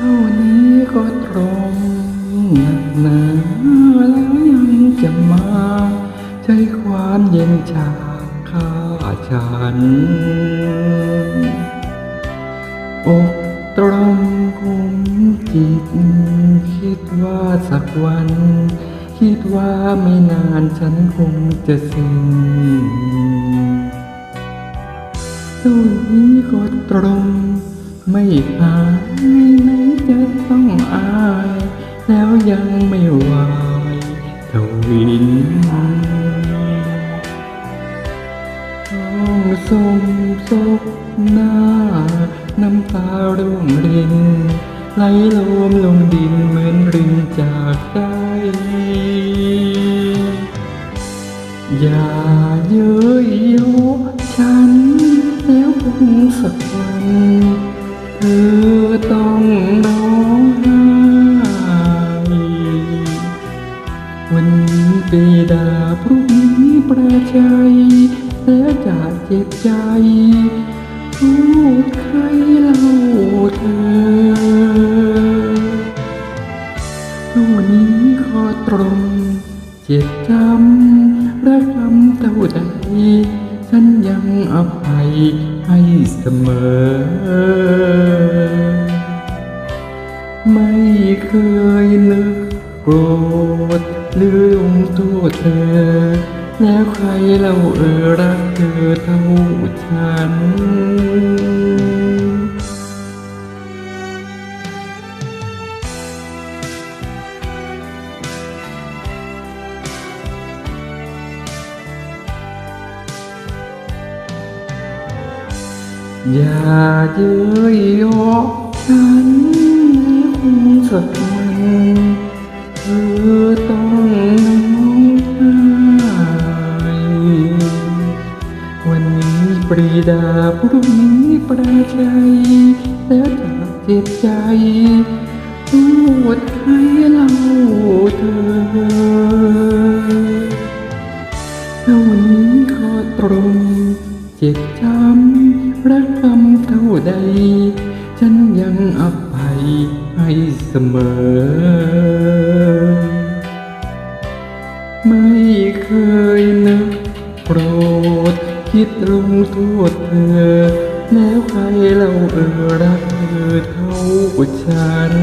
เท่านี้ก็ตรงหนักหนาแล้วยังจะมาใช้ความเย็นชาฆ่าฉัน อกตรมคุมจิต คิดว่าสักวัน คิดว่าไม่นานฉันคงจะสิ้นเท่านี้ก็ตรงไม่หายไหน จะต้องอาย แล้วยังไม่ไหวทวินต้องสมศพหน้า น้ำตาร่วงริน ไหลรวมลงดินเหมือนรินจากใจอย่าเย้ยโยฉันแล้วคงสักวัน วันนี้ปีดาพรุ่งนี้ประชัยแล้วจะเจ็บใจพูดใครเล่าเธอวันนี้ขอตรง เจ็บจำรักคำเท่าใดฉันยังอภัยให้เสมอ ไม่เคยนึกโกรธ รือลงโทษเธอ แล้วใครเล่าเออรักเธอเท่าฉันอย่าเย้ยโยฉันคงสักวัน เธอต้องน้องไห้วันนี้ปรีดาพรุ่งนี้ประชัยแล้วจะเจ็บใจพูดใครเล่าเธอเท่านี้ขอตรง เจ็บจำรักคำเท่าใด ฉันยังอภัยให้เสมอ ไม่เคยนึกโกรธคิดลงโทษเธอ แล้วใครเล่าเออรักเธอเท่าฉัน